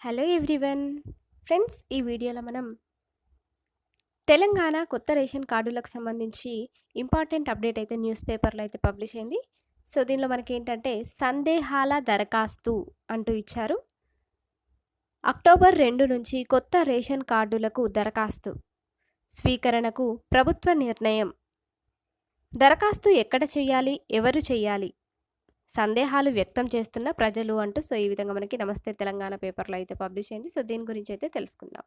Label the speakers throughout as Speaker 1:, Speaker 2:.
Speaker 1: Hello everyone. Friends ఈ వీడియోలో మనం తెలంగాణ కొత్త రేషన్ కార్డులకు సంబంధించి ఇంపార్టెంట్ అప్డేట్ అయితే న్యూస్ పేపర్లో అయితే పబ్లిష్ అయింది. సో దీనిలో మనకి ఏంటంటే సందేహాల దరఖాస్తు అంటూ ఇచ్చారు. అక్టోబర్ రెండు నుంచి కొత్త రేషన్ కార్డులకు దరఖాస్తు స్వీకరణకు ప్రభుత్వ నిర్ణయం. దరఖాస్తు ఎక్కడ చేయాలి ఎవరు చేయాలి సందేహాలు వ్యక్తం చేస్తున్న ప్రజలు అంటూ సో ఈ విధంగా మనకి నమస్తే తెలంగాణ పేపర్లో అయితే పబ్లిష్ అయింది. సో దీని గురించి అయితే తెలుసుకుందాం.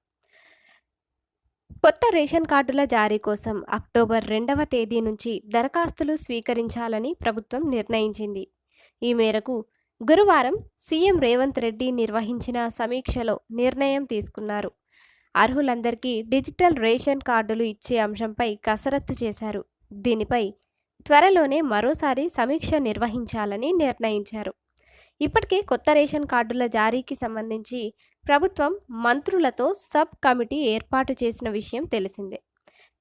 Speaker 1: కొత్త రేషన్ కార్డుల జారీ కోసం అక్టోబర్ రెండవ తేదీ నుంచి దరఖాస్తులు స్వీకరించాలని ప్రభుత్వం నిర్ణయించింది. ఈ మేరకు గురువారం సీఎం రేవంత్ రెడ్డి నిర్వహించిన సమీక్షలో నిర్ణయం తీసుకున్నారు. అర్హులందరికీ డిజిటల్ రేషన్ కార్డులు ఇచ్చే అంశంపై కసరత్తు చేశారు. దీనిపై త్వరలోనే మరోసారి సమీక్ష నిర్వహించాలని నిర్ణయించారు. ఇప్పటికే కొత్త రేషన్ కార్డుల జారీకి సంబంధించి ప్రభుత్వం మంత్రులతో సబ్ కమిటీ ఏర్పాటు చేసిన విషయం తెలిసిందే.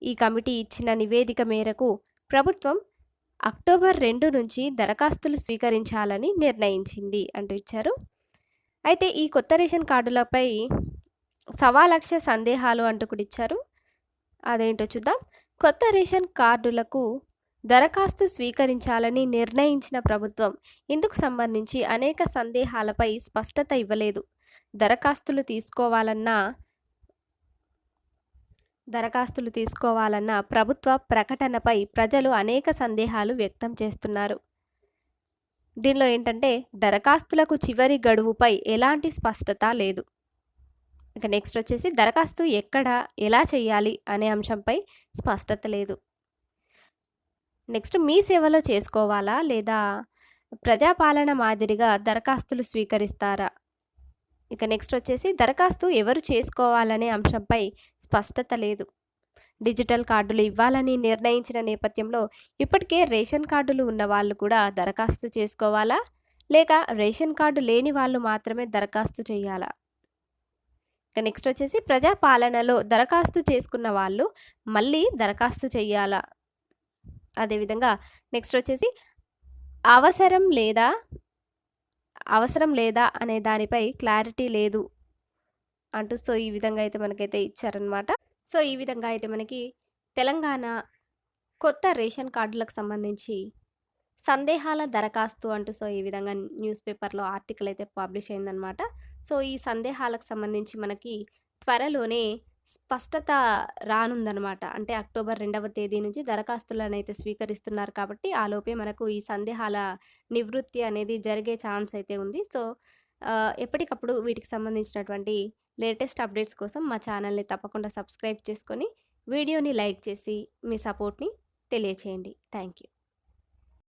Speaker 1: ఈ కమిటీ ఇచ్చిన నివేదిక మేరకు ప్రభుత్వం అక్టోబర్ రెండు నుంచి దరఖాస్తులు స్వీకరించాలని నిర్ణయించింది అంటూ ఇచ్చారు. అయితే ఈ కొత్త రేషన్ కార్డులపై సవా లక్ష సందేహాలు అంటూ కూడా ఇచ్చారు. అదేంటో చూద్దాం. కొత్త రేషన్ కార్డులకు దరఖాస్తు స్వీకరించాలని నిర్ణయించిన ప్రభుత్వం ఇందుకు సంబంధించి అనేక సందేహాలపై స్పష్టత ఇవ్వలేదు. దరఖాస్తులు తీసుకోవాలన్నా దరఖాస్తులు తీసుకోవాలన్న ప్రభుత్వ ప్రకటనపై ప్రజలు అనేక సందేహాలు వ్యక్తం చేస్తున్నారు. దీనిలో ఏంటంటే దరఖాస్తులకు చివరి గడువుపై ఎలాంటి స్పష్టత లేదు. ఇక నెక్స్ట్ వచ్చేసి దరఖాస్తు ఎక్కడ ఎలా చేయాలి అనే అంశంపై స్పష్టత లేదు. నెక్స్ట్ మీ సేవలో చేసుకోవాలా? లేదా ప్రజాపాలన మాదిరిగా దరఖాస్తులు స్వీకరిస్తారా? ఇక నెక్స్ట్ వచ్చేసి దరఖాస్తు ఎవరు చేసుకోవాలనే అంశంపై స్పష్టత లేదు. డిజిటల్ కార్డులు ఇవ్వాలని నిర్ణయించిన నేపథ్యంలో ఇప్పటికే రేషన్ కార్డులు ఉన్న వాళ్ళు కూడా దరఖాస్తు చేసుకోవాలా? లేక రేషన్ కార్డు లేని వాళ్ళు మాత్రమే దరఖాస్తు చేయాలా? ఇక నెక్స్ట్ వచ్చేసి ప్రజాపాలనలో దరఖాస్తు చేసుకున్న వాళ్ళు మళ్ళీ దరఖాస్తు చేయాలా? అదేవిధంగా నెక్స్ట్ వచ్చేసి అవసరం లేదా అవసరం లేదా అనే దానిపై క్లారిటీ లేదు అంటూ సో ఈ విధంగా అయితే మనకైతే ఇచ్చారనమాట సో ఈ విధంగా అయితే మనకి తెలంగాణ కొత్త రేషన్ కార్డులకు సంబంధించి సందేహాల దరఖాస్తు అంటూ సో ఈ విధంగా న్యూస్ పేపర్లో ఆర్టికల్ అయితే పబ్లిష్ అయిందనమాట సో ఈ సందేహాలకు సంబంధించి మనకి త్వరలోనే స్పష్టత రానుందనమాట అంటే అక్టోబర్ రెండవ తేదీ నుంచి దరఖాస్తులను అయితే స్వీకరిస్తున్నారు కాబట్టి ఆలోపే మనకు ఈ సందేహాల నివృత్తి అనేది జరిగే ఛాన్స్ అయితే ఉంది. సో ఎప్పటికప్పుడు వీటికి సంబంధించినటువంటి లేటెస్ట్ అప్డేట్స్ కోసం మా ఛానల్ని తప్పకుండా సబ్స్క్రైబ్ చేసుకొని వీడియోని లైక్ చేసి మీ సపోర్ట్ని తెలియచేయండి. Thank you